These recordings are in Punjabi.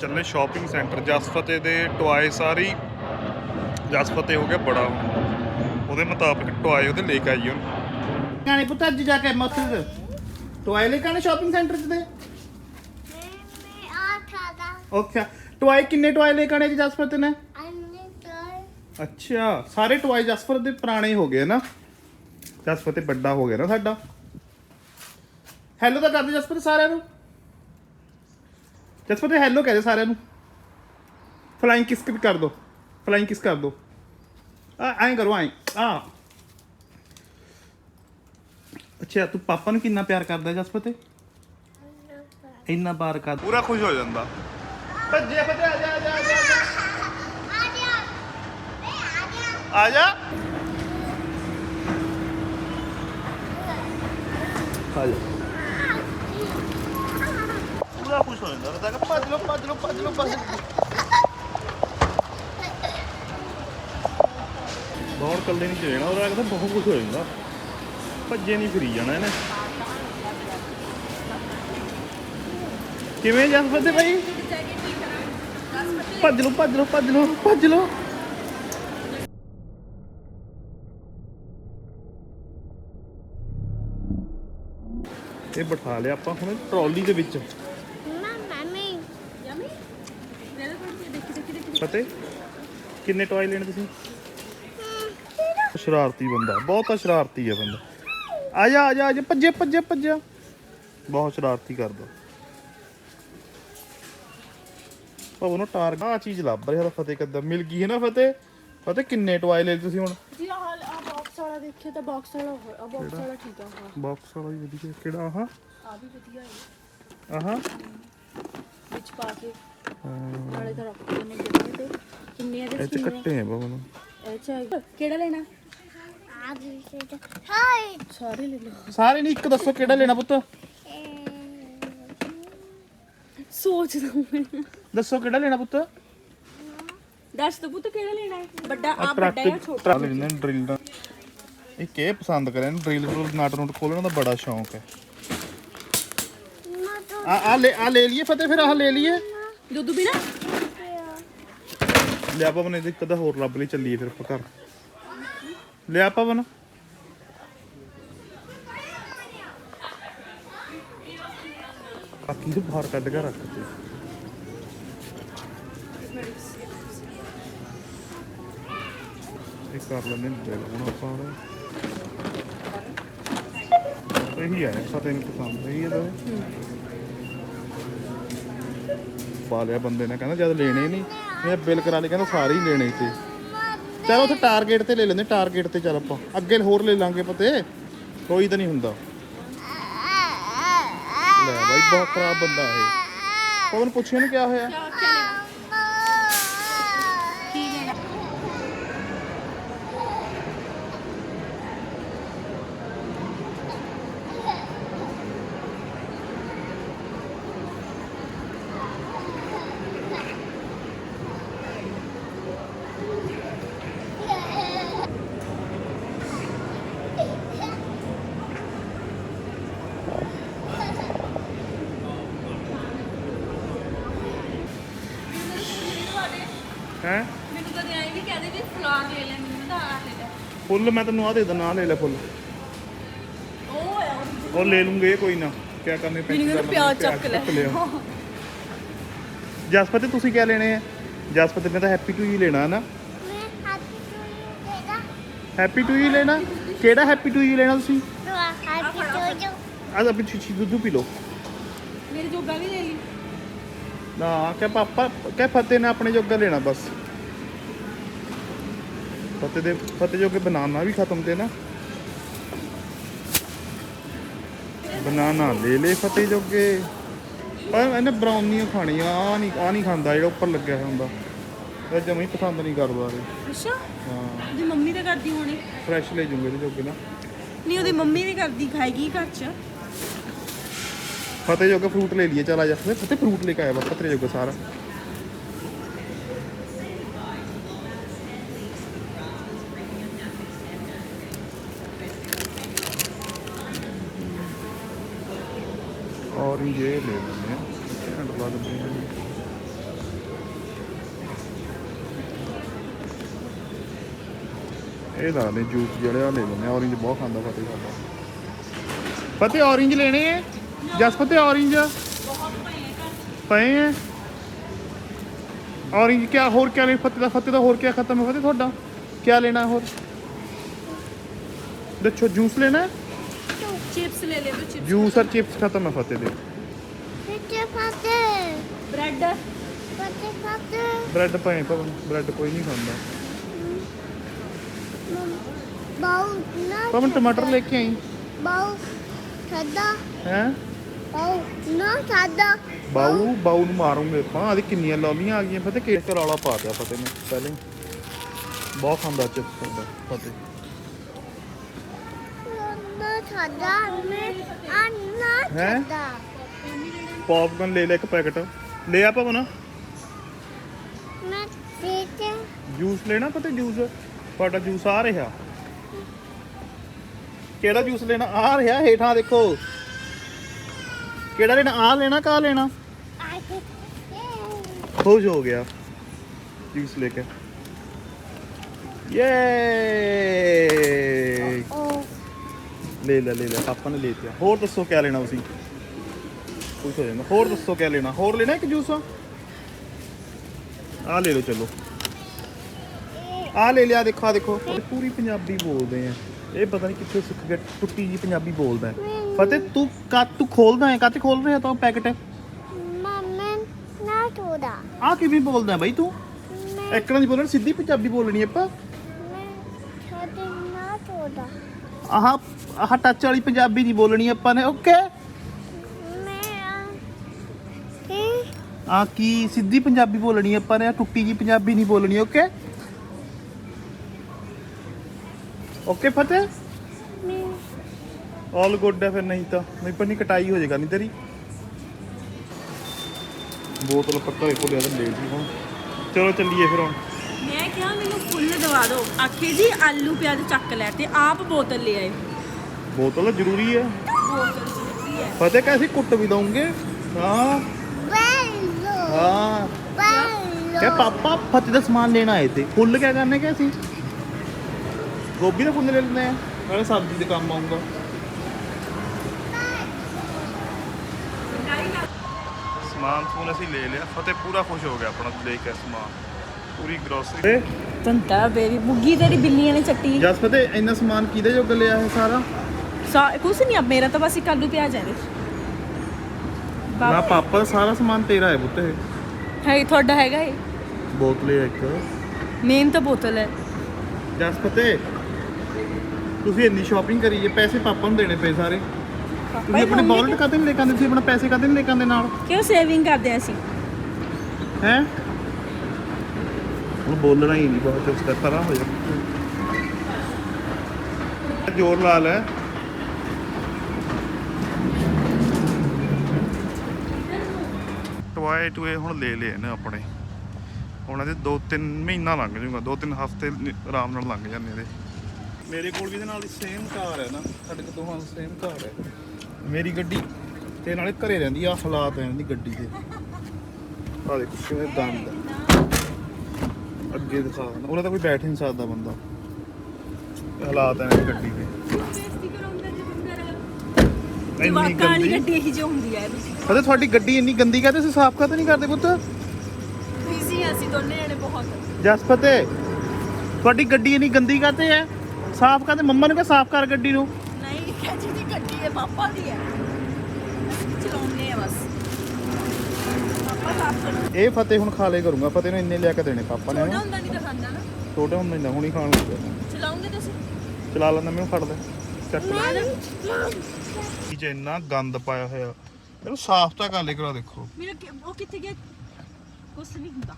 ਚੱਲੇ ਸ਼ਾਪਿੰਗ ਸੈਂਟਰ ਜਸਫਤੇ ਦੇ ਟੁਆਏ ਸਾਰੀ ਜਸਫਤੇ ਹੋ ਗਿਆ ਬੜਾ। ਉਹਦੇ ਮੁਤਾਬਕ ਟੁਆਏ ਉਹਦੇ ਲੈ ਕੇ ਆਈ ਉਹਨੂੰ। ਗਾਣੇ ਪੁੱਤ, ਅੱਜ ਜਾ ਕੇ ਮੈਂ ਟੋਏ ਲੈ ਕੇ ਸ਼ਾਪਿੰਗ ਸੈਂਟਰ 'ਚ ਦੇ ਓਕੇ ਟੋਏ ਕਿੰਨੇ ਟੋਏ ਲੈ ਕੇ ਜੀ ਜਸਪਤ ਨੇ? ਅੱਛਾ, ਸਾਰੇ ਟੋਏ ਜਸਪਤ ਦੇ ਪੁਰਾਣੇ ਹੋ ਗਏ ਨਾ। ਜਸਫਤੇ ਵੱਡਾ ਹੋ ਗਿਆ ਨਾ ਸਾਡਾ। ਹੈਲੋ ਤਾਂ ਕਰਦੇ ਜਸਪਤ ਸਾਰਿਆਂ ਨੂੰ। ਜਸਪਤ ਹੈਲੋ ਕਹਦੇ ਸਾਰਿਆਂ ਨੂੰ। ਫਲਾਈਂਗ ਕਿਸ ਵੀ ਕਰ ਦੋ। ਫਲਾਈਂਗ ਕਿਸ ਕਰ ਦੋ। ਐਂ ਕਰੋ ਐਂ। ਆ। ਅੱਛਾ ਤੂੰ ਪਾਪਾ ਨੂੰ ਕਿੰਨਾ ਪਿਆਰ ਕਰਦਾ ਜਸਪਤ? ਇੰਨਾ ਪਿਆਰ ਕਰ। ਪੂਰਾ ਖੁਸ਼ ਹੋ ਜਾਂਦਾ। ਭੱਜੇ ਭੱਜੇ ਆ ਜਾ ਆ ਜਾ ਆ ਜਾ, ਆ ਜਾ। ਆ ਜਾ। ਮੈਂ ਆ ਭੱਜ ਲੋ ਭੱਜ ਲੋ ਭੱਜ ਲੋ ਭੱਜ ਲਓ ਕੱਲੇ ਨਹੀਂ ਚਲੇਣਾ ਉਹਦਾ ਕਹਿੰਦਾ ਬਹੁਤ ਖੁਸ਼ ਹੋ ਜਾਂਦਾ। ਭੱਜੇ ਨਹੀਂ ਫਿਰੀ ਜਾਣਾ ਇਹਨੇ। ਕਿਵੇਂ ਜਸਪਤ ਭਾਈ ਭੱਜ ਲੋ ਭੱਜ ਲੋ ਭੱਜ ਲੋ ਭੱਜ ਲੋ ਇਹ ਬਿਠਾ ਲਿਆ ਆਪਾਂ ਹੁਣ ਟਰਾਲੀ ਦੇ ਵਿੱਚ ਮੰਮੀ ਯਮੀ ਮੇਰੇ ਕੋਲ ਕੀ ਦੇਖੀ ਦੇਖੀ ਦੇਖੀ ਫਤਿਹ ਕਿੰਨੇ ਟੋਏ ਲੈਣੇ ਤੁਸੀਂ? ਸ਼ਰਾਰਤੀ ਬੰਦਾ ਬਹੁਤ ਸ਼ਰਾਰਤੀ ਹੈ ਬੰਦਾ। ਆ ਜਾ ਆ ਜਾ ਆ ਜਾ ਭੱਜੇ ਭੱਜੇ ਭੱਜਿਆ। ਬਹੁਤ ਸ਼ਰਾਰਤੀ ਕਰਦਾ। ਉਹ ਨੂੰ ਟਾਰਗੇਟ ਆ ਚੀਜ਼ ਲੱਭ ਰਿਹਾ ਫਤਿਹ ਕਦਾਂ ਮਿਲ ਗਈ ਹੈ ਨਾ ਫਤਿਹ? ਫਤਿਹ ਕਿੰਨੇ ਟੋਏ ਲਏ ਤੁਸੀਂ ਹੁਣ? ਜੀ ਆਹ ਆ ਬਾਕਸ ਵਾਲਾ ਦੇਖਿਆ ਤਾਂ ਬਾਕਸ ਵਾਲਾ ਆ ਬਾਕਸ ਵਾਲਾ ਠੀਕ ਆ ਬਾਕਸ ਵਾਲਾ ਵੀ ਵਧੀਆ ਕਿਹੜਾ ਆਹ? ਆ ਵੀ ਵਧੀਆ ਹੈ। ਆਹ। ਵਿੱਚ ਪਾ ਕੇ। ਨਾਲੇ ਤਾਂ ਰੱਖ ਦਿੰਦੇ ਨੇ ਤੇ। ਕਿੰਨੇ ਇਹ ਇਹਦੇ ਚ ਕੱਟੇ ਆ ਇਹ ਚ ਹੈਗੇ। ਕਿਹੜਾ ਲੈਣਾ? ਆ ਹਾਈ ਸਾਰੇ। ਲੈ ਲਓ। ਸਾਰੇ ਨਹੀਂ ਇੱਕ ਦੱਸੋ ਕਿਹੜਾ ਲੈਣਾ ਪੁੱਤ? ਸੋਚਦਾ ਮੈਂ। ਦੱਸੋ ਕਿਹੜਾ ਲੈਣਾ ਪੁੱਤ? ਦੱਸ ਤੂੰ ਪੁੱਤ ਕਿਹੜਾ ਲੈਣਾ ਹੈ? ਵੱਡਾ ਆ ਵੱਡਾ ਟਰੱਕ ਜਾਂ ਛੋਟਾ? ਟਰੱਕ ਲੈਣਾ ਡਰਿਲ ਦਾ। ਇਹ ਕੇ ਪਸੰਦ ਕਰੇ ਨੇ ਡਰਿਲ ਰੂਲ ਨਾਟ ਨੂਟ ਖੋਲਣ ਦਾ ਬੜਾ ਸ਼ੌਂਕ ਹੈ। ਨਾ ਆ ਆ ਲੈ ਆ ਲੈ ਲਈਏ ਫਤਿਹ ਫਿਰ ਆਹ ਲੈ ਲਈਏ। ਦੁੱਧ ਵੀ ਨਾ ਲਿਆ ਪਵਨ, ਇਹਦੇ ਇੱਕ ਹੋਰ ਲੱਭ ਲਈ, ਚੱਲੀਏ ਫਿਰ ਆਪਾਂ ਘਰ। ਲਿਆ ਪਵਨ। ਬਾਕੀ ਨੂੰ ਬਾਹਰ ਕੱਢ ਕੇ ਰੱਖ ਦੇ ਇਹ ਕਰ ਲੈਂਦੇ ਨੇ ਬਿੱਲ ਹੁਣ ਆਪਾਂ ਉਹਦਾ। ਇਹੀ ਹੈ ਫਤਿਹ ਨੂੰ ਪਸੰਦ ਇਹੀ ਹੈ ਤਾਂ ਪਾ ਲਿਆ ਬੰਦੇ ਨੇ, ਕਹਿੰਦਾ ਜਦ ਲੈਣੇ ਨਹੀਂ। ਇਹ ਬਿੱਲ ਕਰਾ ਲਈ, ਕਹਿੰਦਾ ਸਾਰੇ ਹੀ ਲੈਣੇ ਸੀ। ਚਲ ਉੱਥੇ ਟਾਰਗੇਟ ਤੇ ਲੈ ਲੈਂਦੇ ਟਾਰਗੇਟ ਤੇ ਚੱਲ ਆਪਾਂ। ਅੱਗੇ ਹੋਰ ਲੈ ਲਾਂਗੇ ਪਤੇ। ਕੋਈ ਤਾਂ ਨਹੀਂ ਹੁੰਦਾ। ਲੈ ਬਾਈ, ਬਹੁਤ ਖਰਾਬ ਬੰਦਾ ਇਹ। ਪਵਨ, ਪੁੱਛਿਆ ਨੂੰ ਕਿਆ ਹੋਇਆ ਕੀ ਲੈਣਾ ਹੈ ਮੈਨੂੰ ਕਦੇ ਐਂ ਵੀ ਕਹਦੇ ਵੀ ਫਲਾਰ ਲੈ ਲੈ ਮੈਨੂੰ ਤਾਂ ਆ ਲੈ ਲੈ। ਫੁੱਲ ਮੈਂ ਤੈਨੂੰ ਆ ਦੇ ਦਿੰਦਾ ਆਹ ਲੈ ਲੈ ਫੁੱਲ। ਉਹ ਹੈ ਉਹ ਉਹ ਲੈ ਲੂੰਗੇ ਕੋਈ ਨਾ। ਕਿਆ ਕਰਨੇ ਮੈਨੂੰ ਕਹਿੰਦਾ ਪਿਆਜ਼ ਚੱਕ ਲੈ। ਜਸਪਤ ਤੁਸੀਂ ਕਿਆ ਲੈਣੇ ਆ? ਜਸਪਤ ਨੇ ਤਾਂ ਹੈਪੀ ਟੂ ਯੂ ਲੈਣਾ ਨਾ ਮੈਂ ਹੈਪੀ ਟੂ ਯੂ ਲੈਣਾ। ਕਿਹੜਾ ਹੈਪੀ ਟੂ ਯੂ ਲੈਣਾ ਤੁਸੀਂ? ਤੋ ਤੋਂ ਜੋ ਅੱਜ ਆਪਣੀ ਦੁੱਧ ਪੀ ਲਓ। ਮੇਰੇ ਜੋਗਾ ਵੀ ਲੈ ਲਈ। ਨਾ ਕਿ ਪਾਪਾ ਕਿ ਫਤਿਹ ਨੇ ਆਪਣੇ ਜੋਗਾ ਲੈਣਾ ਬਸ। ਫਤਿਹ ਦੇ ਫਤਿਹ ਜੋਗੇ ਬਨਾਨਾ ਵੀ ਖਤਮ ਤੇ ਨਾ। ਬਨਾਨਾ ਲੈ ਲੈ ਫਤਿਹ ਜੋਗੇ। ਪਰ ਇਹਨੇ ਬਰਾਉਨੀ ਖਾਣੀ ਆ ਆ ਨਹੀਂ ਆ ਨਹੀਂ ਖਾਂਦਾ ਜਿਹੜਾ ਉੱਪਰ ਲੱਗਿਆ ਹੋਇਆ ਹੁੰਦਾ। ਇਹ ਜਮਾਂ ਹੀ ਪਸੰਦ ਨਹੀਂ ਕਰਦਾ ਇਹ। ਅੱਛਾ? ਹਾਂ। ਉਹਦੀ ਮੰਮੀ ਤਾਂ ਕਰਦੀ ਹੋਣੀ। ਫਰੈਸ਼ ਲੈ ਜੂਗੇ ਇਹਦੇ ਜੋਗੇ ਨਾ। ਨਹੀਂ ਉਹਦੀ ਮੰਮੀ ਵੀ ਕਰਦੀ ਖਾਏਗੀ ਘਰ ਚ। ਫਤਿਹ ਜੋਗਾ ਫਰੂਟ ਲੈ ਲਈਏ ਚਲ ਆ ਜਾ। ਫਤਿਹ ਫਰੂਟ ਲੈ ਕੇ ਆਇਆ ਬਸ ਫਤਿਹ ਜੋਗਾ ਸਾਰਾ। ਔਰੇਂਜ ਇਹ ਲੈ ਲੈਂਦੇ ਇਹ ਲਾ ਲੈ, ਜੂਸ ਜਿਹੜਾ ਲੈ ਲੈਂਦੇ ਹਾਂ। ਔਰੇਂਜ ਬਹੁਤ ਖਾਂਦਾ ਫਤਿਹ ਸਾਡਾ ਫਤਿਹ ਔਰੇਂਜ ਲੈਣੇ ਹੈ ਜਸ ਫਤਿਹ ਔਰੇਂਜ ਪਏ ਹੈ ਔਰੇਂਜ ਕਿਆ, ਹੋਰ ਕਿਆ ਲੈ? ਫਤਿਹ ਦਾ ਫਤਿਹ ਦਾ ਹੋਰ ਕਿਆ ਖਤਮ ਹੈ ਫਤਿਹ ਤੁਹਾਡਾ? ਕਿਆ ਲੈਣਾ ਹੋਰ? ਦੱਸੋ, ਜੂਸ ਲੈਣਾ ਹੈ? चिप्स ले ले दो चिप्स ਜੂਸ ਔਰ ਚਿਪਸ ਖਤਮ ਹੈ ਫਤਿਹ ਦੇ ਫਤੇ ਫਤੇ ब्रेड ਫਤੇ ਫਤੇ ਬ੍ਰੈਡ ਪਏ ਪਵਨ ਬ੍ਰੈਡ ਕੋਈ ਨਹੀਂ ਖਾਂਦਾ ਬਾਉ ਨਾ ਪਵਨ ਟਮਾਟਰ ਲੈ ਕੇ ਆਈ ਬਾਉ ਸਾਦਾ ਹੈ ਬਾਉ ਨਾ ਸਾਦਾ ਬਾਊ ਬਾਊ ਨੂੰ ਮਾਰੂੰਗੇ ਆਪਾਂ ਆਦੀ ਕਿੰਨੀਆਂ ਲੌਲੀਆਂ ਆ ਗਈਆਂ ਫਤਿਹ ਕਿਹੜੇ ਤੇ ਰੌਲਾ ਪਾ ਦਿਆ ਫਤਿਹ ਨੇ ਪਹਿਲੇ ਹੀ। ਬਹੁਤ ਖਾਂਦਾ ਚਿਪਸ ਖਾਂਦਾ ਫਤਿਹ ਮੈਂ ਅੰਨਾ ਹੈਂ? ਪੌਪਕਾਰਨ ਲੈ ਲੈ ਇੱਕ ਪੈਕਟ। ਲੈ ਆ ਮੈਂ ਤੇ ਜੂਸ ਲੈਣਾ ਪਤਾ ਜੂਸ ਤੁਹਾਡਾ ਜੂਸ ਆ ਰਿਹਾ। ਕਿਹੜਾ ਜੂਸ ਲੈਣਾ? ਆ ਰਿਹਾ ਹੇਠਾਂ ਦੇਖੋ। ਕਿਹੜਾ ਲੈਣਾ? ਆ ਲੈਣਾ ਕਾ ਲੈਣਾ? ਆ ਕੇ ਖੁਸ਼ ਹੋ ਗਿਆ। ਜੂਸ ਲੈ ਕੇ। ਯੇ ਲੈ ਲੈ ਲੈ ਲੈ ਆਪਾਂ ਨੇ ਲੈ ਲਿਆ ਹੋਰ ਦੱਸੋ ਕਿਆ ਲੈਣਾ ਤੁਸੀਂ? ਖੁਸ਼ ਹੋ ਜਾਂਦਾ ਹੋਰ ਦੱਸੋ ਕਿਆ ਲੈਣਾ? ਹੋਰ ਲੈਣਾ ਇੱਕ ਜੂਸ? ਆ ਲੈ ਲਓ ਚਲੋ। ਆ ਲੈ ਲਿਆ ਦੇਖੋ ਆ ਦੇਖੋ। ਪੂਰੀ ਪੰਜਾਬੀ ਬੋਲਦੇ ਆ। ਇਹ ਪਤਾ ਨਹੀਂ ਕਿੱਥੇ ਸਿੱਖ ਗਿਆ ਟੁੱਟੀ ਜੀ ਪੰਜਾਬੀ ਬੋਲਦਾ ਹੈ। ਫਤਿਹ ਤੂੰ ਕਾ ਤੂੰ ਖੋਲਦਾ ਹੈ? ਕਾਤੇ ਖੋਲ ਰਿਹਾ ਤਾਂ ਪੈਕਟ? ਮਮਨ ਨਾ ਤੋੜਾ ਆ ਕਿਵੇਂ ਬੋਲਦਾ ਬਈ ਤੂੰ? ਮੈਂ ਇੱਕ ਨਾਲ ਨਹੀਂ ਬੋਲਣਾ ਸਿੱਧੀ ਪੰਜਾਬੀ ਬੋਲਣੀ ਆਪਾਂ। ਮੈਂ ਛੋਟੇ ਨਾ ਤੋੜਾ ਆਹ ਆਹ ਟੱਚ ਵਾਲੀ ਪੰਜਾਬੀ ਨਹੀਂ ਬੋਲਣੀ ਆਪਾਂ ਨੇ ਓਕੇ ਆ ਕੀ ਸਿੱਧੀ ਪੰਜਾਬੀ ਬੋਲਣੀ ਆਪਾਂ ਨੇ, ਆਹ ਟੁੱਟੀ ਜੀ ਪੰਜਾਬੀ ਨਹੀਂ ਬੋਲਣੀ ਓਕੇ ਓਕੇ ਫਤਿਹ ਆਲ ਗੁੱਡ ਹੈ ਫਿਰ ਨਹੀਂ ਤਾਂ। ਨਹੀਂ ਪਰ ਨਹੀਂ ਕਟਾਈ ਹੋ ਜਾਏਗਾ ਨਹੀਂ ਤੇਰੀ। ਬੋਤਲ ਪੱਕਾ ਹੀ ਭੁੱਲਿਆ ਤਾਂ ਲੈ ਜੀ ਹੁਣ। ਚਲੋ ਚੱਲੀਏ ਫਿਰ ਹੁਣ। ਮੈਂ ਕਿਹਾ ਮੈਨੂੰ ਫੁੱਲ ਦਵਾ ਦਿਓ। ਆਖੇ ਜੀ, ਆਲੂ ਪਿਆਜ਼ ਚੱਕ ਲੈ ਤੇ ਆਪ ਬੋਤਲ ਲੈ ਆਏ ਬੋਤਲ ਜ਼ਰੂਰੀ ਹੈ ਬੋਤਲ ਜ਼ਰੂਰੀ ਹੈ ਫਤਿਹ ਕੈਸੀ ਕੁੱਟ ਵੀ ਦਊਂਗੇ? ਹਾਂ। ਹਾਂ। ਕਹ ਪਾਪਾ ਫਤਿਹ ਦਾ ਸਮਾਨ ਲੈਣ ਆਏ ਤੇ। ਫੁੱਲ ਕਿਆ ਕਰਨੇ ਕਿ ਅਸੀਂ? ਗੋਭੀ ਦਾ ਫੁੱਲ ਲੈ ਲੈਂਦੇ ਆ। ਨਾਲੇ ਸਬਜ਼ੀ ਦੇ ਕੰਮ ਆਊਗਾ। ਸਮਾਨ ਸਮੂਨ ਅਸੀਂ ਲੈ ਲਿਆ। ਫਤਿਹ ਪੂਰਾ ਖੁਸ਼ ਹੋ ਗਿਆ ਆਪਣਾ ਲੈ ਕੇ ਸਮਾਨ। ਪੂਰੀ ਗਰੋਸਰੀ ਤੰਤਾ ਬੇਬੀ ਬੁੱਗੀ ਤੇਰੀ ਬਿੱਲੀਆਂ ਨੇ ਚੱਟੀ। ਜਸ ਫਤਿਹ ਇੰਨਾ ਸਮਾਨ ਕਿਹਦੇ ਜੋਗ ਲਿਆ ਹੈ ਸਾਰਾ? ਸਾ ਕੁਛ ਨਹੀਂ ਆ ਮੇਰਾ ਤਾਂ ਬਸ ਇੱਕ ਆਲੂ ਪਿਆਜ਼ ਹੈ ਇਹਦੇ 'ਚ। ਨਾ ਬਾਪ ਪਾਪਾ ਦਾ ਸਾਰਾ ਸਮਾਨ ਤੇਰਾ ਹੈ ਪੁੱਤ ਇਹ ਹੈ ਤੁਹਾਡਾ ਹੈਗਾ ਇਹ? ਬੋਤਲ ਹੈ ਇੱਕ। ਮੇਨ ਤਾਂ ਬੋਤਲ ਹੈ। ਜਸ ਫਤਿਹ ਤੁਸੀਂ ਇੰਨੀ ਸ਼ਾਪਿੰਗ ਕਰੀ ਜੇ ਪੈਸੇ ਪਾਪਾ ਨੂੰ ਦੇਣੇ ਪਏ ਸਾਰੇ। ਤੁਸੀਂ ਆਪਣੇ ਵਾਲਟ ਕਾਤੇ ਨਹੀਂ ਲੈ ਕੇ ਆਉਂਦੇ? ਤੁਸੀਂ ਆਪਣਾ ਪੈਸੇ ਕਾਤੇ ਨਹੀਂ ਲੈ ਕੇ ਆਉਂਦੇ ਨਾਲ? ਕਿਉਂ ਸੇਵਿੰਗ ਕਰਦੇ ਆ ਅਸੀਂ? ਹੈ? ਹੁਣ ਬੋਲਣਾ ਹੀ ਨਹੀਂ ਬਹੁਤ ਉਸ ਦਾ ਪਰਾਂ ਹੋ ਜਾ ਜੋਰ ਲਾ ਲੈ। ਟਵਾਏ ਟੂਏ ਹੁਣ ਲੈ ਲਏ ਨੇ ਆਪਣੇ। ਉਹਨਾਂ ਦੇ 2-3 ਮਹੀਨਾ ਲੰਘ ਜਾਊਗਾ 2-3 ਹਫ਼ਤੇ ਆਰਾਮ ਨਾਲ ਲੰਘ ਜਾਂਦੇ ਇਹਦੇ। ਮੇਰੇ ਕੋਲ ਵੀ ਇਹਦੇ ਨਾਲ ਸੇਮ ਕਾਰ ਹੈ ਨਾ, ਸਾਡੇ ਕੋਲ ਦੋਹਾਂ ਸੇਮ ਕਾਰ ਹੈ। ਮੇਰੀ ਗੱਡੀ ਤੇ ਨਾਲੇ ਘਰੇ ਰਹਿੰਦੀ ਆ, ਹਾਲਾਤ ਹੈ ਇਹਦੀ ਗੱਡੀ ਦੇ। ਆ ਦੇਖੋ ਕਿਵੇਂ ਦੰਦ ਅੱਗੇ ਦਿਖਾ ਉਹਨਾਂ ਤਾਂ ਕੋਈ ਬੈਠ ਨਹੀਂ ਸਕਦਾ ਬੰਦਾ। ਹਾਲਾਤ ਹੈ ਇਹਦੀ ਗੱਡੀ ਦੇ। ਇੰਨੀ ਜਵਾਕਾਂ ਵਾਲੀ ਗੰਦੀ। ਗੱਡੀ ਇਹੀ ਜੋ ਹੁੰਦੀ ਹੈ ਕਦੇ ਤੁਹਾਡੀ ਗੱਡੀ ਇੰਨੀ ਗੰਦੀ ਕਾਤੇ ਤੁਸੀਂ ਸਾਫ਼ ਕਾਤੇ ਨਹੀਂ ਕਰਦੇ ਪੁੱਤ? ਬਿਜ਼ੀ ਆ ਅਸੀਂ ਦੋਨੇ ਜਣੇ ਬਹੁਤ। ਜਸਪਤ ਤੁਹਾਡੀ ਗੱਡੀ ਇੰਨੀ ਗੰਦੀ ਕਾਤੇ ਹੈ? ਸਾਫ਼ ਕਾਤੇ ਮੰਮਾ ਨੇ ਕਿਹਾ ਸਾਫ਼ ਕਰ ਗੱਡੀ ਨੂੰ। ਨਹੀਂ ਕਹਿੰਦੀ ਦੀ ਗੱਡੀ ਹੈ ਪਾਪਾ ਦੀ ਹੈ। ਅਸੀਂ ਚਲਾਉਂਦੇ ਆ ਬਸ। ਪਾਪਾ ਸਾਫ਼ ਕਰ। ਇਹ ਫਤਿਹ ਹੁਣ ਖਾ ਲੇ ਕਰੂੰਗਾ ਫਤਿਹ ਨੂੰ ਇੰਨੇ ਲਿਆ ਕੇ ਦੇਣੇ ਪਾਪਾ ਨੇ ਛੋਟਾ ਨਾ ਹੁੰਦਾ ਨਹੀਂ ਤਾਂ ਖਾਂਦਾ ਨਾ। ਛੋਟੇ ਹੁੰਦੇ ਨਾ ਹੁਣੀ ਖਾਣ ਲੱਗੇ ਚਲਾਉਂਗੇ ਤੁਸੀਂ ਚਲਾ ਲੈਂਦਾ ਮੈਨੂੰ ਫੜ ਲੈ। ਚੱਕ ਲੈ ਇਹ ਚ ਇੰਨਾ ਗੰਦ ਪਾਇਆ ਹੋਇਆ ਇਹਨੂੰ ਸਾਫ਼ ਤਾਂ ਕਰ ਲੈ ਕਰਾ ਦੇਖੋ। ਮੇਰਾ ਕਿ- ਉਹ ਕਿੱਥੇ ਗਿਆ? ਕੁਛ ਨਹੀਂ ਹੁੰਦਾ।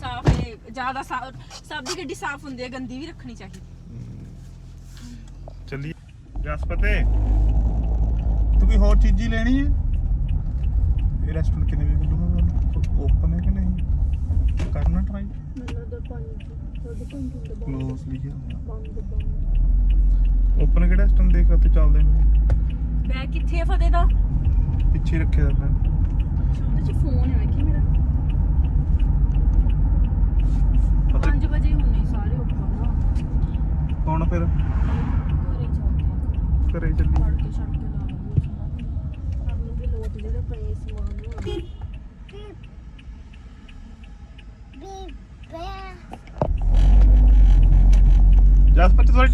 ਸਾਫ਼ ਹੈ ਜ਼ਿਆਦਾ ਸਾਫ਼ ਸਭ ਦੀ ਗੱਡੀ ਸਾਫ਼ ਹੁੰਦੀ ਹੈ ਗੰਦੀ ਵੀ ਰੱਖਣੀ ਚਾਹੀਦੀ। ਚੱਲੀ ਜਸਪਤੇ ਤੂੰ ਕੋਈ ਹੋਰ ਚੀਜ਼ੀ ਲੈਣੀ ਹੈ? ਇਹ ਰੈਸਟੋਰੈਂਟ ਕਿੰਨੇ ਵਜੇ ਖੁੱਲੂਗਾ ਓਪਨ ਹੈ ਕਿ ਨਹੀਂ? ਕਰਨਾ ਟਰਾਈ ਕਲੋਜ਼ ਲਿਖਿਆ ਓਪਨ ਕਿਹੜਾ ਸਿਸਟਮ ਦੇਖ ਉੱਤੇ ਚੱਲਦੇ ਨੇ। ਬੈਗ ਕਿੱਥੇ ਆ ਫਤਿਹ ਦਾ? ਪਿੱਛੇ ਰੱਖਿਆ ਮੈਂ ਉਹਦੇ ਚ ਫੋਨ ਹੈ ਵੇਖੀ ਮੇਰਾ। 5 ਵਜੇ ਹੁੰਨੇ ਸਾਰੇ ਉੱਪਰ ਨਾ। ਹੁਣ ਫਿਰ? ਘਰੇ ਚੱਲਦੇ ਆ। ਘਰੇ ਚੱਲੀ ਫੜ ਕੇ ਛੱਡ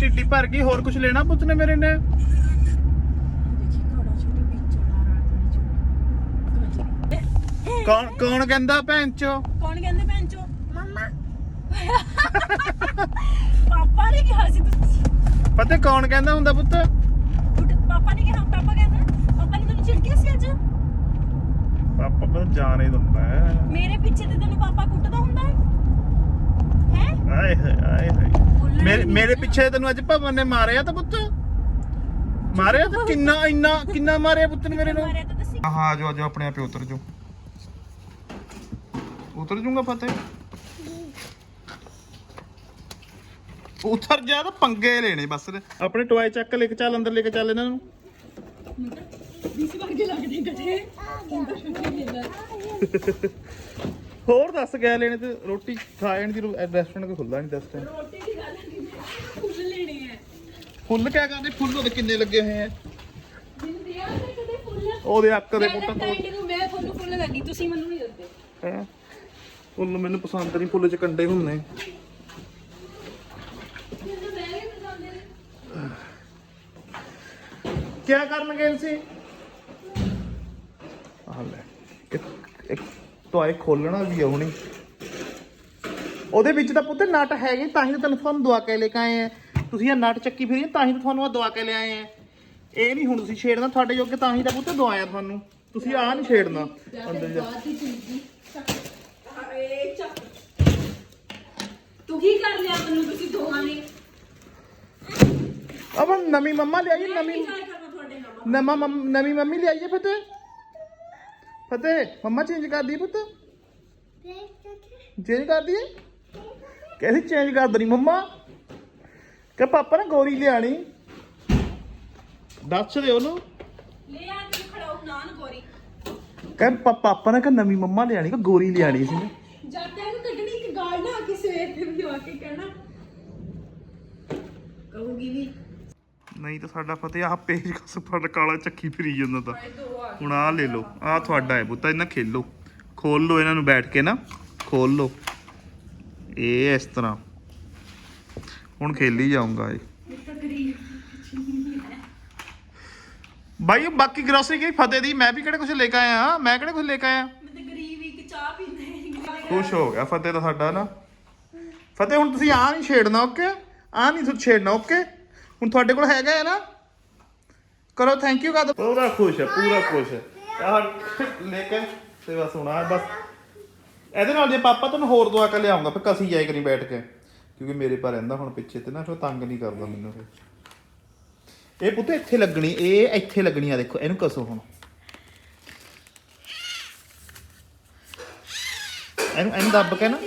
ਟਿੱਟੀ ਭਰ ਗਈ ਹੋਰ ਕੁਝ ਲੈਣਾ ਪੁੱਤ ਨੇ ਮੇਰੇ ਨੇ? ਕੌਣ ਕੌਣ ਕਹਿੰਦਾ ਭੈਣ ਚੋ? ਕੌਣ ਕਹਿੰਦੇ ਭੈਣ ਚੋ? ਮਮਾ। ਪਾਪਾ ਨੇ ਕਿਹਾ ਸੀ ਤੁਸੀਂ। ਪਤਾ ਕੌਣ ਕਹਿੰਦਾ ਹੁੰਦਾ ਪੁੱਤ? ਪਾਪਾ ਨੇ ਕਿਹਾ ਪਾਪਾ ਕਹਿੰਦਾ ਪਾਪਾ ਨੇ ਤੈਨੂੰ ਝਿੜਕਿਆ ਸੀ ਅੱਜ? ਪਾਪਾ ਪਤਾ ਜਾਣ ਹੀ ਦਿੰਦਾ ਹੈ। ਮੇਰੇ ਪਿੱਛੇ ਤੇ ਤੈਨੂੰ ਪਾਪਾ ਕੁੱਟਦਾ ਹੁੰਦਾ ਹੈ? ਹੈ? ਆਏ ਹਾਏ ਆਏ ਹਾਏ। ਮੇਰੇ ਮੇਰੇ ਪਿੱਛੇ ਤੈਨੂੰ ਅੱਜ ਭਵਨ ਨੇ ਮਾਰਿਆ ਤਾਂ ਪੁੱਤ। ਮਾਰਿਆ ਤਾਂ ਕਿੰਨਾ ਇੰਨਾ ਕਿੰਨਾ ਮਾਰਿਆ ਪੁੱਤ ਨੇ ਮੇਰੇ ਨੂੰ ਮਾਰਿਆ ਤਾਂ ਦੱਸੀ ਹਾਂ ਆਜੋ ਆਜੋ ਆਪਣੇ ਆਪੇ ਉਤਰ ਜਾਓ। ਉਤਰ ਜੂੰਗਾ ਫਤਿਹ? ਉਤਰ ਜਾ ਤਾਂ ਪੰਗੇ ਲੈਣੇ ਬਸ ਆਪਣੇ ਟੋਏ ਚੱਕ ਲੈ ਕੇ ਚੱਲ ਅੰਦਰ ਲੈ ਕੇ ਚੱਲ ਇਹਨਾਂ ਨੂੰ। ਹੋਰ ਦੱਸ ਗਿਆ ਲੈਣੇ ਤੇ ਰੋਟੀ ਖਾਣ ਦੀ ਰੈਸਟੋਰੈਂਟ ਕੋਈ ਖੁੱਲਾ ਨਹੀਂ ਦੱਸ ਟਾਈਮ ਰੋਟੀ ਦੀ ਗੱਲ ਨਹੀਂ ਫੁੱਲ ਲੈਣੇ ਆ ਫੁੱਲ ਕਿਆ ਕਰਦੇ ਫੁੱਲ ਉਹਦੇ ਕਿੰਨੇ ਲੱਗੇ ਹੋਏ ਆ? ਮੈਨੂੰ ਦਿਆ ਤੇ ਕਦੇ ਫੁੱਲ ਉਹਦੇ ਅੱਕ ਦੇ ਮੈਂ ਤਾਂ। ਪੁੱਤ ਨੂੰ ਮੈਂ ਤੁਹਾਨੂੰ ਫੁੱਲ ਲੈਣੀ ਤੁਸੀਂ ਮੈਨੂੰ ਨਹੀਂ ਦਿੰਦੇ ਹੈ? ਫੁੱਲ ਮੈਨੂੰ ਪਸੰਦ ਨਹੀਂ, ਫੁੱਲ ਚ ਕੰਡੇ ਹੁੰਦੇ। ਕਿਆ ਕਰਨਗੇ ਇਨਸੇ ਆ ਲੈ, ਇੱਕ ਇੱਕ ਟੋਏ ਖੋਲਣਾ ਵੀ ਆਉਣੀ ਉਹਦੇ ਵਿੱਚ ਤਾਂ ਪੁੱਤ ਨਟ ਹੈਗੇ, ਤਾਂ ਹੀ ਤਾਂ ਤੈਨੂੰ ਤੁਹਾਨੂੰ ਦਵਾ ਕੇ ਲੈ ਕੇ ਆਏ ਆ। ਤੁਸੀਂ ਇਹ ਨਟ ਚੱਕੀ ਫਿਰੀ ਤਾਂ ਹੀ ਤਾਂ ਤੁਹਾਨੂੰ ਆ ਦਵਾ ਕੇ ਲੈ ਆਏ ਆ। ਇਹ ਨਹੀਂ ਹੁਣ ਤੁਸੀਂ ਛੇੜਨਾ ਤੁਹਾਡੇ ਜੋਗੇ ਤਾਂ ਹੀ ਤਾਂ ਪੁੱਤ ਦਵਾਇਆ ਤੁਹਾਨੂੰ। ਤੁਸੀਂ ਆ ਨਹੀਂ ਛੇੜਨਾ। ਅੰਦਰ ਜਾ। ਤੂੰ ਕੀ ਕਰ ਲਿਆ ਮੈਨੂੰ ਤੁਸੀਂ ਦੋਹਾਂ ਨੇ? ਅਬ ਨਵੀਂ ਮੰਮਾ ਲਿਆਈ ਨਵੀਂ ਨਵਾਂ ਮੰਮ- ਨਵੀਂ ਮੰਮੀ ਲਿਆਈਏ ਫਤਿਹ? ਫਤਿਹ ਮੰਮਾ ਚੇਂਜ ਕਰ ਦਈਏ ਪੁੱਤ? ਚੇਂਜ ਕਰ ਦਈਏ ਕਹਿੰਦੀ ਚੇਂਜ ਕਰ ਦਣੀ ਮੰਮਾ। ਕਿ ਪਾਪਾ ਨੇ ਗੋਰੀ ਲਿਆਣੀ। ਦੱਸ ਦੇ ਉਹਨੂੰ। ਲੈ ਆ ਤੈਨੂੰ ਖੜਾਉ ਨਾਨ ਗੋਰੀ। ਕਹਿ ਪਾਪਾ ਨੇ ਕਿ ਨਵੀਂ ਮੰਮਾ ਲਿਆਣੀ ਕਿ ਗੋਰੀ ਲਿਆਣੀ ਸੀ। ਜਦ ਤੱਕ ਕੱਢਣੀ ਇੱਕ ਗਾਲ ਨਾ ਕੇ ਸਵੇਰ ਤੇ ਵੀ ਆ ਕੇ ਕਹਿਣਾ। ਕਹੂਗੀ ਵੀ। ਨਹੀਂ ਤਾਂ ਸਾਡਾ ਫਤਿਹ ਆਹ ਪੇਜ ਕਸ ਫੜ ਕਾਲਾ ਚੱਕੀ ਫਿਰੀ ਜਾਂਦਾ ਤਾਂ। ਹੁਣ ਆਹ ਲੈ ਲਓ ਆਹ ਤੁਹਾਡਾ ਹੈ ਪੁੱਤਾ ਇਹਨਾਂ ਖੇਲੋ। ਖੋਲ ਲਓ ਇਹਨਾਂ ਨੂੰ ਬੈਠ ਕੇ ਨਾ ਖੋਲ ਲਓ। ਇਹ ਇਸ ਤਰ੍ਹਾਂ। ਹੁਣ ਖੇਲੀ ਜਾਊਂਗਾ ਇਹ। ਬਾਈ ਬਾਕੀ ਗਰੋਸਰੀ ਗਈ ਫਤਿਹ ਦੀ। ਮੈਂ ਵੀ ਕਿਹੜੇ ਕੁਝ ਲੈ ਕੇ ਆਇਆ? ਮੈਂ ਕਿਹੜੇ ਕੁਝ ਲੈ ਕੇ ਆਇਆ? ਖੁਸ਼ ਹੋ ਗਿਆ ਫਤਿਹ ਤਾਂ ਸਾਡਾ ਨਾ। ਫਤਿਹ ਹੁਣ ਤੁਸੀਂ ਆ ਨਹੀਂ ਛੇੜਨਾ ਓਕੇ ਆ ਨਹੀਂ ਤੁਸੀਂ ਛੇੜਨਾ ਓਕੇ ਹੁਣ ਤੁਹਾਡੇ ਕੋਲ ਹੈਗਾ ਹੈ ਨਾ? ਕਰੋ ਥੈਂਕ ਯੂ ਕਰ ਪੂਰਾ ਖੁਸ਼ ਹੈ ਪੂਰਾ ਖੁਸ਼ ਹੈ। ਆਹ ਲੈ ਕੇ ਤੇ ਬਸ ਹੁਣ ਆ ਬਸ। ਇਹਦੇ ਨਾਲ ਜੇ ਪਾਪਾ ਤੈਨੂੰ ਹੋਰ ਦਵਾ ਕੇ ਲਿਆਉਂਗਾ ਫਿਰ ਕਸੀ ਜਾਏ ਕਰੀ ਬੈਠ ਕੇ। ਕਿਉਂਕਿ ਮੇਰੇ ਪਾ ਰਹਿੰਦਾ ਹੁਣ ਪਿੱਛੇ ਤੇ ਨਾ ਫਿਰ ਤੰਗ ਨਹੀਂ ਕਰਦਾ ਮੈਨੂੰ ਫਿਰ। ਇਹ ਪੁੱਤ ਇੱਥੇ ਲੱਗਣੀ ਇਹ ਇੱਥੇ ਲੱਗਣੀ ਆ ਦੇਖੋ ਇਹਨੂੰ ਕਸੋ ਹੁਣ। ਇਹਨੂੰ ਇਹਨੂੰ ਦੱਬ ਕੇ ਨਾ।